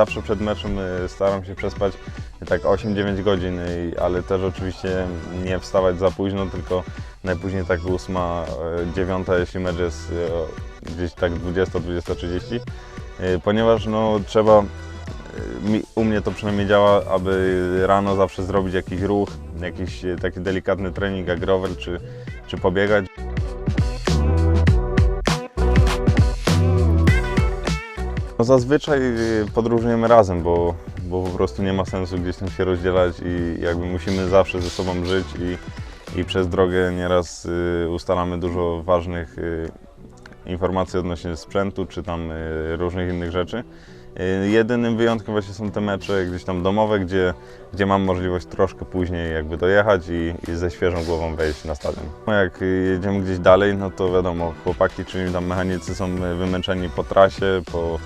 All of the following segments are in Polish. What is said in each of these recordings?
zawsze przed meczem y, staram się przespać tak 8-9 godzin, y, ale też oczywiście nie wstawać za późno, tylko najpóźniej tak 8, 9, jeśli mecz jest y, gdzieś tak 20-20.30, y, ponieważ no trzeba u mnie to przynajmniej działa, aby rano zawsze zrobić jakiś ruch, jakiś taki delikatny trening jak rower czy, czy pobiegać. No zazwyczaj y, podróżujemy razem, bo, bo po prostu nie ma sensu gdzieś tam się rozdzielać i jakby musimy zawsze ze sobą żyć i, i przez drogę nieraz y, ustalamy dużo ważnych y, informacji odnośnie sprzętu czy tam y, różnych innych rzeczy. Y, Jedynym wyjątkiem właśnie są te mecze gdzieś tam domowe, gdzie, gdzie mam możliwość troszkę później jakby dojechać i, i ze świeżą głową wejść na stadion. No Jak y, jedziemy gdzieś dalej, no to wiadomo, chłopaki, czyli tam mechanicy są y, wymęczeni po trasie, po,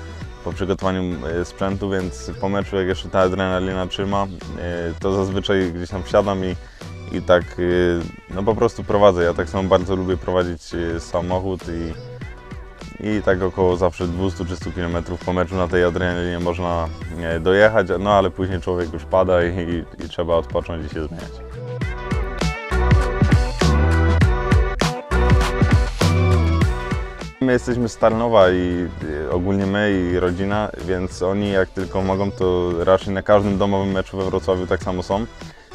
po przygotowaniu y, sprzętu, więc po meczu jak jeszcze ta adrenalina trzyma, y, to zazwyczaj gdzieś tam wsiadam i, i tak y, no po prostu prowadzę. Ja tak samo bardzo lubię prowadzić samochód i i tak około zawsze 200-300 km po meczu na tej adrenalinie można e, dojechać, no ale później człowiek już pada i, i trzeba odpocząć i się zmieniać. My jesteśmy z Tarnowa i y, ogólnie my i rodzina, więc oni jak tylko mogą, to raczej na każdym domowym meczu we Wrocławiu tak samo są.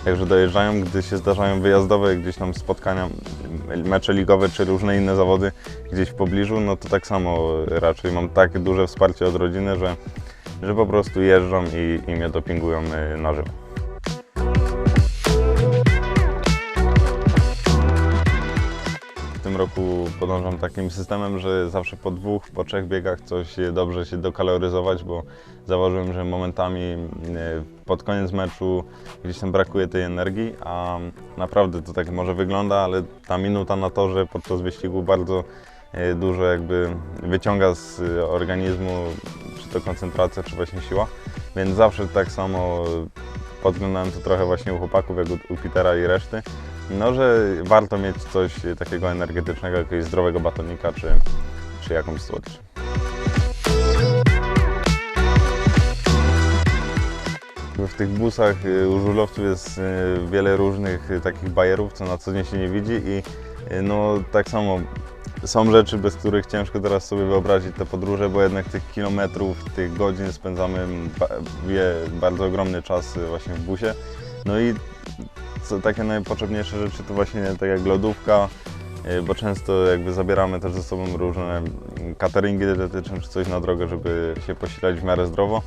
Także dojeżdżają, gdy się zdarzają wyjazdowe gdzieś tam spotkania, mecze ligowe czy różne inne zawody gdzieś w pobliżu, no to tak samo raczej mam takie duże wsparcie od rodziny, że, że po prostu jeżdżą i, i mnie dopingują y, na żywo. Tym roku podążam takim systemem, że zawsze po dwóch, po trzech biegach coś dobrze się dokaloryzować, bo zauważyłem, że momentami e, pod koniec meczu gdzieś tam brakuje tej energii, a naprawdę to tak może wygląda, ale ta minuta na torze podczas wyścigu bardzo e, dużo jakby wyciąga z e, organizmu, czy to koncentracja, czy właśnie siła, więc zawsze tak samo podglądałem to trochę właśnie u chłopaków, jak u, Petera i reszty, no, że warto mieć coś takiego energetycznego, jakiegoś zdrowego batonika czy, czy jakąś słodycz. W tych busach y, u żużlowców jest y, wiele różnych y, takich bajerów, co na co dzień się nie widzi i no tak samo są rzeczy, bez których ciężko teraz sobie wyobrazić te podróże, bo jednak tych kilometrów, tych godzin spędzamy bardzo ogromny czas właśnie w busie. No i co takie najpotrzebniejsze rzeczy to właśnie tak jak lodówka, y, bo często jakby zabieramy też ze sobą różne cateringi dietetyczne czy coś na drogę, żeby się posilać w miarę zdrowo.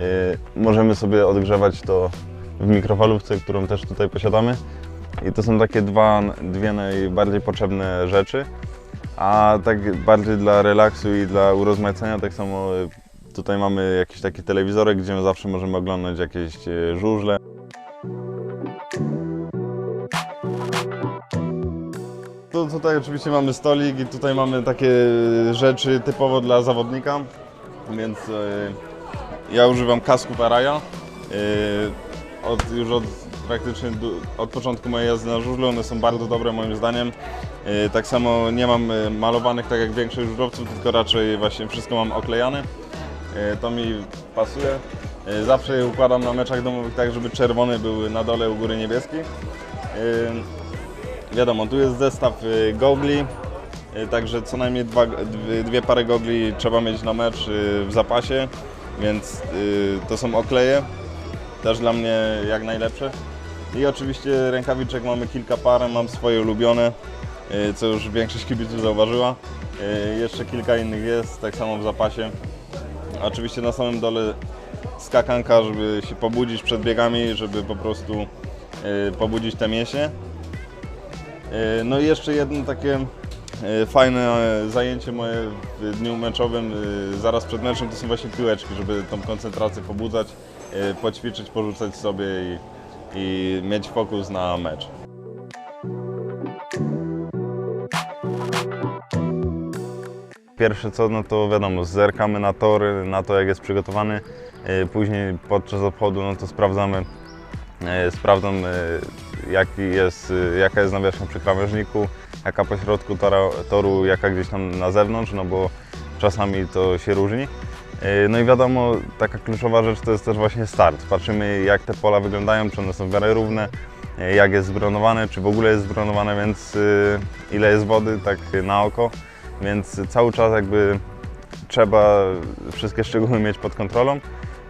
Y, Możemy sobie odgrzewać to w mikrofalówce, którą też tutaj posiadamy. I to są takie dwa, dwie najbardziej potrzebne rzeczy. A tak bardziej dla relaksu i dla urozmaicenia, tak samo y, tutaj mamy jakiś taki telewizorek, gdzie zawsze możemy oglądać jakieś żużle. Tu, tutaj oczywiście mamy stolik i tutaj mamy takie rzeczy typowo dla zawodnika, więc y, ja używam kasku Paraja. Y, od, już od praktycznie od początku mojej jazdy na żużlu, one są bardzo dobre moim zdaniem. Y, tak samo nie mam malowanych tak jak większość żużlowców, tylko raczej właśnie wszystko mam oklejane. To mi pasuje. Zawsze je układam na meczach domowych tak, żeby czerwony był na dole u góry niebieski. Wiadomo, tu jest zestaw y, gogli, y, także co najmniej dwa, dwie, pary gogli trzeba mieć na mecz y, w zapasie, więc to są okleje, też dla mnie jak najlepsze. I oczywiście rękawiczek mamy kilka par, mam swoje ulubione, co już większość kibiców zauważyła. Jeszcze kilka innych jest, tak samo w zapasie. Oczywiście na samym dole skakanka, żeby się pobudzić przed biegami, żeby po prostu pobudzić te mięśnie. Y, No i jeszcze jedno takie y, fajne e, zajęcie moje w dniu meczowym, zaraz przed meczem, to są właśnie piłeczki, żeby tą koncentrację pobudzać, poćwiczyć, porzucać sobie i, i mieć fokus na mecz. Pierwsze co, no to wiadomo, zerkamy na tory, na to jak jest przygotowany. Później podczas obchodu, no to sprawdzamy, sprawdzam jaki jest, y, jaka jest nawierzchnia przy krawężniku, jaka po środku tora, toru, jaka gdzieś tam na zewnątrz, no bo czasami to się różni. E, No i wiadomo, taka kluczowa rzecz to jest też właśnie start. Patrzymy jak te pola wyglądają, czy one są w miarę równe, e, jak jest zbronowane, czy w ogóle jest zbronowane, więc ile jest wody tak na oko. Więc cały czas jakby trzeba wszystkie szczegóły mieć pod kontrolą.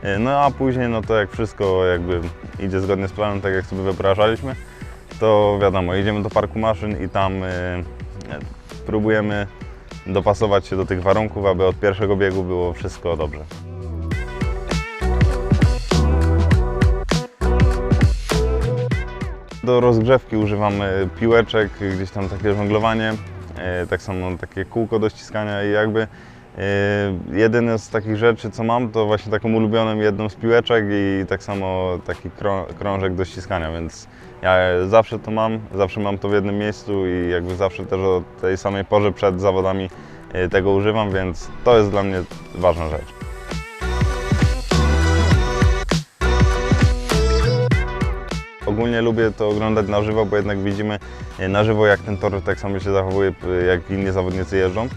E, No a później, no to jak wszystko jakby idzie zgodnie z planem, tak jak sobie wyobrażaliśmy, to wiadomo, idziemy do parku maszyn i tam e, e, próbujemy dopasować się do tych warunków, aby od pierwszego biegu było wszystko dobrze. Do rozgrzewki używamy piłeczek, gdzieś tam takie żonglowanie, tak samo takie kółko do ściskania i jakby e, jedyne z takich rzeczy co mam to właśnie taką ulubioną jedną z piłeczek i tak samo taki krą- krążek do ściskania, więc ja zawsze to mam, zawsze mam to w jednym miejscu i jakby zawsze też o tej samej porze przed zawodami e, tego używam, więc to jest dla mnie ważna rzecz. Ogólnie lubię to oglądać na żywo, bo jednak widzimy e, na żywo, jak ten tor tak samo się zachowuje, jak inni zawodnicy jeżdżą.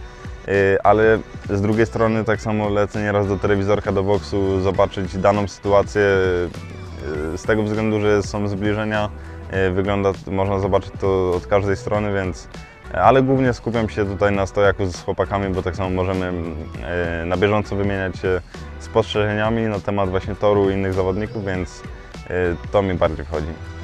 E, Ale z drugiej strony tak samo lecę nieraz do telewizorka, do boksu, zobaczyć daną sytuację e, z tego względu, że są zbliżenia. e, Wygląda, można zobaczyć to od każdej strony, więc ale głównie skupiam się tutaj na stojaku z chłopakami, bo tak samo możemy na bieżąco wymieniać się spostrzeżeniami na temat właśnie toru i innych zawodników, więc to mi bardziej wchodzi.